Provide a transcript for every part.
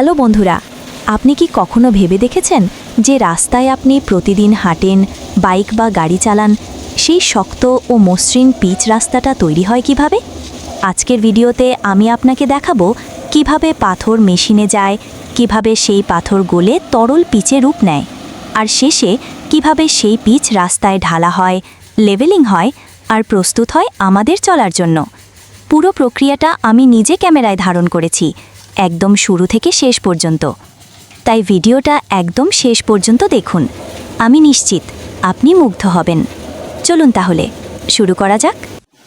Hello বন্ধুরা, আপনি কি কখনো ভেবে দেখেছেন যে রাস্তায় আপনি প্রতিদিন হাঁটেন, বাইক বা গাড়ি চালান, সেই শক্ত ও মসৃণ পিচ রাস্তাটা তৈরি হয় কীভাবে? আজকের ভিডিওতে আমি আপনাকে দেখাবো কীভাবে পাথর মেশিনে যায়, কীভাবে সেই পাথর গলে তরল পিচে রূপ নেয়, আর শেষে কীভাবে সেই পিচ রাস্তায় ঢালা হয় লেভেলিং হয় আর প্রস্তুত হয় আমাদের চলার জন্য। পুরো প্রক্রিয়াটা আমি নিজে ক্যামেরায় ধারণ করেছি। একদম শুরু থেকে শেষ পর্যন্ত। তাই ভিডিওটা একদম শেষ পর্যন্ত দেখুন। আমি নিশ্চিত আপনি মুগ্ধ হবেন। চলুন তাহলে, শুরু করা যাক।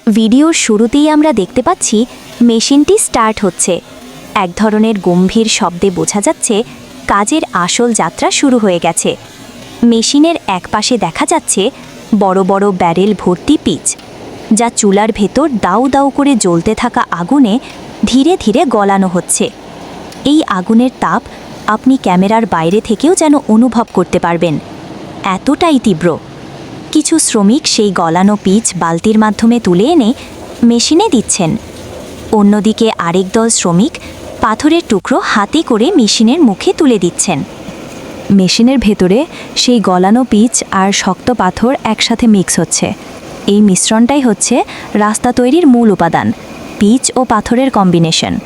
ভিডিওর শুরুতেই আমরা দেখতে পাচ্ছি, মেশিনটি স্টার্ট হচ্ছে। এক ধরনের গম্ভীর শব্দে বোঝা যাচ্ছে, কাজের আসল যাত্রা শুরু হয়ে গেছে। মেশিনের একপাশে দেখা যাচ্ছে, বড় বড় ব্যারেল ভর্তি পিচ, যা চুলার ভেতর দাউ দাউ করে জ্বলতে থাকা আগুনে ধীরে ধীরে গলানো হচ্ছে। এই আগুনের তাপ আপনি ক্যামেরার বাইরে থেকেও যেন অনুভব করতে পারবেন। এতটাই তীব্র। কিছু শ্রমিক সেই গলানো পিচ বালতির মাধ্যমে তুলে এনে মেশিনে দিচ্ছেন। অন্যদিকে আরেক দল শ্রমিক পাথরের টুকরো হাতে করে মেশিনের মুখে তুলে দিচ্ছেন। মেশিনের ভেতরে সেই গলানো পিচ আর শক্ত পাথর একসাথে মিক্স হচ্ছে। এই মিশ্রণটাই হচ্ছে রাস্তা তৈরির মূল উপাদান, পিচ ও পাথরের কম্বিনেশন।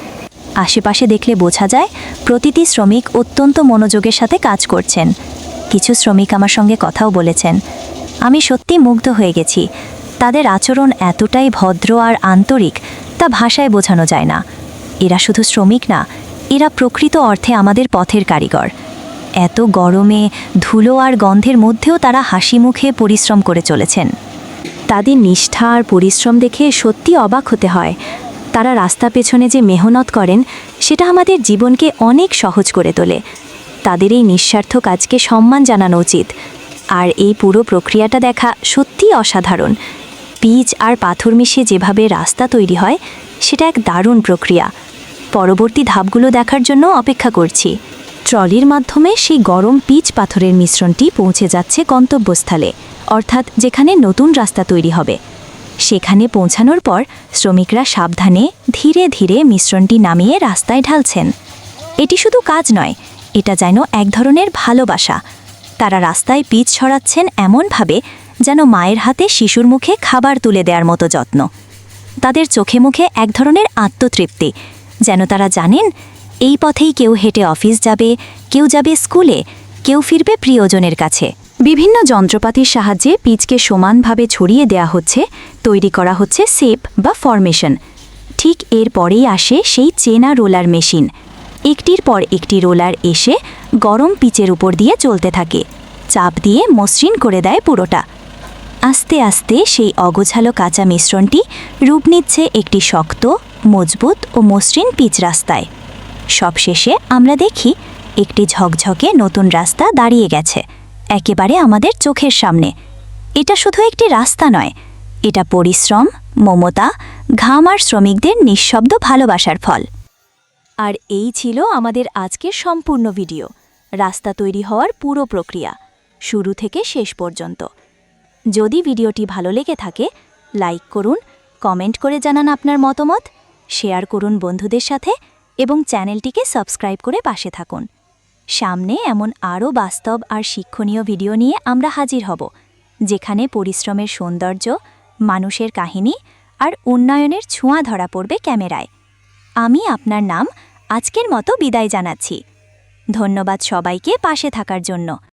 আশেপাশে দেখলে বোঝা যায় প্রতিটি শ্রমিক অত্যন্ত মনোযোগের সাথে কাজ করছেন। কিছু শ্রমিক আমার সঙ্গে কথাও বলেছেন। আমি সত্যি মুগ্ধ হয়ে গেছি। তাদের আচরণ এতটাই ভদ্র আর আন্তরিক, তা ভাষায় বোঝানো যায় না। এরা শুধু শ্রমিক না, এরা প্রকৃত অর্থে আমাদের পথের কারিগর। এত গরমে, ধুলো আর গন্ধের মধ্যেও তারা হাসি মুখে পরিশ্রম করে চলেছেন। তাদের নিষ্ঠা আর পরিশ্রম দেখে সত্যি অবাক হতে হয়। তারা রাস্তা পেছনে যে মেহনত করেন, সেটা আমাদের জীবনকে অনেক সহজ করে তোলে। তাদের এই নিঃস্বার্থ কাজকে সম্মান জানানো উচিত। আর এই পুরো প্রক্রিয়াটা দেখা সত্যিই অসাধারণ। পিচ আর পাথর মিশিয়ে যেভাবে রাস্তা তৈরি হয়, সেটা এক দারুণ প্রক্রিয়া। পরবর্তী ধাপগুলো দেখার জন্য অপেক্ষা করছি। ট্রলির মাধ্যমে সেই গরম পিচ পাথরের মিশ্রণটি পৌঁছে যাচ্ছে গন্তব্যস্থলে, অর্থাৎ যেখানে নতুন রাস্তা তৈরি হবে। সেখানে পৌঁছানোর পর শ্রমিকরা সাবধানে ধীরে ধীরে মিশ্রণটি নামিয়ে রাস্তায় ঢালছেন। এটি শুধু কাজ নয়, এটা যেন এক ধরনের ভালোবাসা। তারা রাস্তায় পিচ ছড়াচ্ছেন এমনভাবে যেন মায়ের হাতে শিশুর মুখে খাবার তুলে দেওয়ার মতো যত্ন। তাদের চোখে মুখে এক ধরনের আত্মতৃপ্তি, যেন তারা জানেন, এই পথেই কেউ হেঁটে অফিস যাবে, কেউ যাবে স্কুলে, কেউ ফিরবে প্রিয়জনের কাছে। বিভিন্ন যন্ত্রপাতির সাহায্যে পিচকে সমানভাবে ছড়িয়ে দেয়া হচ্ছে, তৈরি করা হচ্ছে সেপ বা ফরমেশন। ঠিক এর পরেই আসে সেই চেনা রোলার মেশিন। একটির পর একটি রোলার এসে গরম পিচের উপর দিয়ে চলতে থাকে। চাপ দিয়ে মসৃণ করে দেয় পুরোটা। আস্তে আস্তে সেই অগোছালো কাঁচা মিশ্রণটি রূপ নিচ্ছে একটি শক্ত, মজবুত ও মসৃণ পিচ রাস্তায়। সবশেষে আমরা দেখি, একটি ঝকঝকে নতুন রাস্তা দাঁড়িয়ে গেছে। একেবারে আমাদের চোখের সামনে। এটা শুধু একটি রাস্তা নয়, এটা পরিশ্রম, মমতা, ঘাম আর শ্রমিকদের নিঃশব্দ ভালোবাসার ফল। আর এই ছিল আমাদের আজকের সম্পূর্ণ ভিডিও। রাস্তা তৈরি হওয়ার পুরো প্রক্রিয়া, শুরু থেকে শেষ পর্যন্ত। যদি ভিডিওটি ভালো লেগে থাকে, লাইক করুন, কমেন্ট করে জানান আপনার মতামত, শেয়ার করুন বন্ধুদের সাথে এবং চ্যানেলটিকে সাবস্ক্রাইব করে পাশে থাকুন। সামনে এমন আরও বাস্তব আর শিক্ষণীয় ভিডিও নিয়ে আমরা হাজির হব, যেখানে পরিশ্রমের সৌন্দর্য, মানুষের কাহিনী আর উন্নয়নের ছোঁয়া ধরা পড়বে ক্যামেরায়। আমি আপনার নাম আজকের মতো বিদায় জানাচ্ছি। ধন্যবাদ সবাইকে পাশে থাকার জন্য।